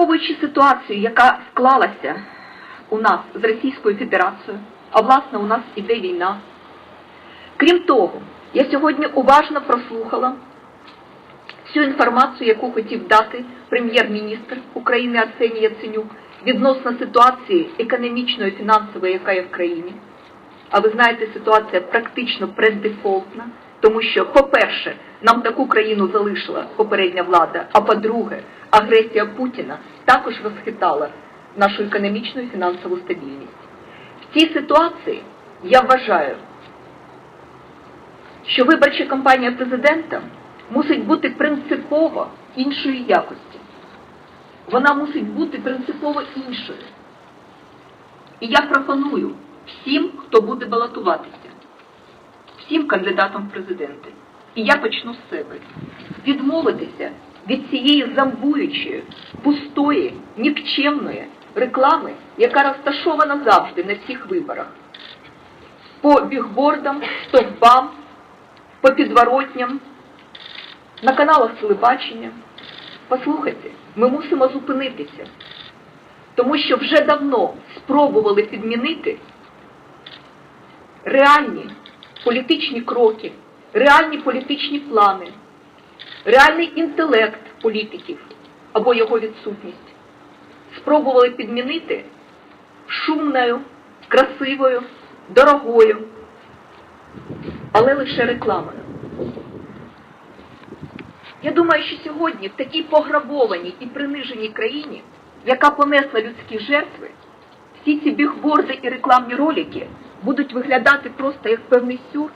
Враховуючи ситуацію, яка склалася у нас з Російською Федерацією, а власне у нас іде війна. Крім того, я сьогодні уважно прослухала всю інформацію, яку хотів дати прем'єр-міністр України Арсеній Яценюк відносно ситуації економічної, фінансової, яка є в країні. А ви знаєте, ситуація практично преддефолтна, тому що, по-перше, нам таку країну залишила попередня влада, а по-друге, агресія Путіна також розхитала нашу економічну і фінансову стабільність. В цій ситуації я вважаю, що виборча кампанія президента мусить бути принципово іншої якості. Вона мусить бути принципово іншою. І я пропоную всім, хто буде балотуватися, всім кандидатам в президенти, і я почну з себе, відмовитися від цієї замбуючої, пустої, нікчемної реклами, яка розташована завжди на всіх виборах. По бігбордам, стовпам, по підворотням, на каналах телебачення. Послухайте, ми мусимо зупинитися, тому що вже давно спробували підмінити реальні політичні кроки, реальні політичні плани, реальний інтелект політиків або його відсутність. Спробували підмінити шумною, красивою, дорогою, але лише рекламою. Я думаю, що сьогодні в такій пограбованій і приниженій країні, яка понесла людські жертви, всі ці бігборди і рекламні ролики будуть виглядати просто як певний сюр,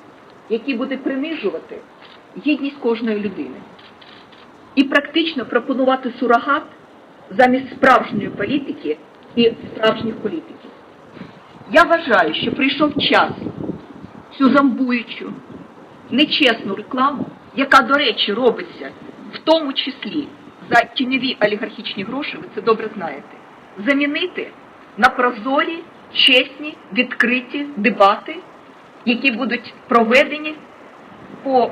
який буде принижувати гідність кожної людини. І практично пропонувати сурогат замість справжньої політики і справжніх політиків. Я вважаю, що прийшов час цю замбуючу, нечесну рекламу, яка, до речі, робиться в тому числі за тіньові олігархічні гроші, ви це добре знаєте, замінити на прозорі, чесні, відкриті дебати, які будуть проведені по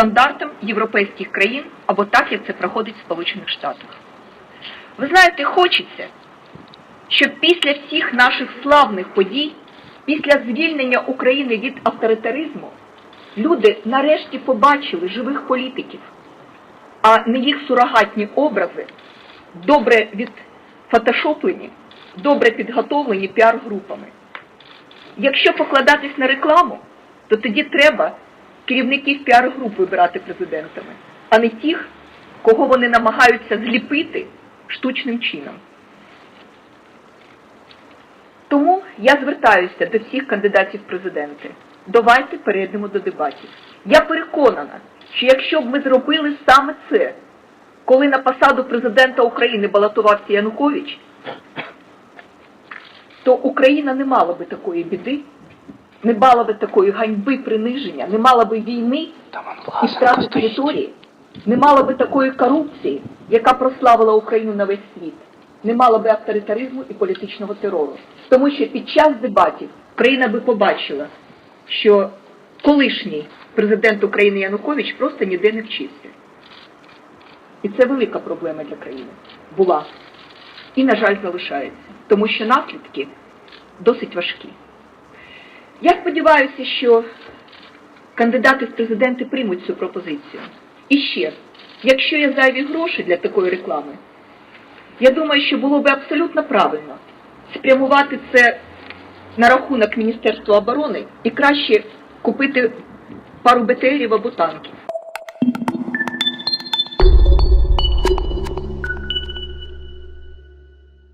стандартам європейських країн або так, як це проходить в Сполучених Штатах. Ви знаєте, хочеться, щоб після всіх наших славних подій, після звільнення України від авторитаризму, люди нарешті побачили живих політиків, а не їх сурогатні образи, добре відфотошоплені, добре підготовлені піар-групами. Якщо покладатись на рекламу, то тоді треба керівників піар-груп вибирати президентами, а не тих, кого вони намагаються зліпити штучним чином. Тому я звертаюся до всіх кандидатів в президенти. Давайте перейдемо до дебатів. Я переконана, що якщо б ми зробили саме це, коли на посаду президента України балотувався Янукович, то Україна не мала би такої біди, не мала би такої ганьби, приниження, не мала би війни і втрати території, не мала би такої корупції, яка прославила Україну на весь світ, не мала би авторитаризму і політичного терору. Тому що під час дебатів країна би побачила, що колишній президент України Янукович просто ніде не вчився. І це велика проблема для країни була. І, на жаль, залишається, тому що наслідки досить важкі. Я сподіваюся, що кандидати в президенти приймуть цю пропозицію. І ще, якщо є зайві гроші для такої реклами, я думаю, що було би абсолютно правильно спрямувати це на рахунок Міністерства оборони і краще купити пару БТРів або танків.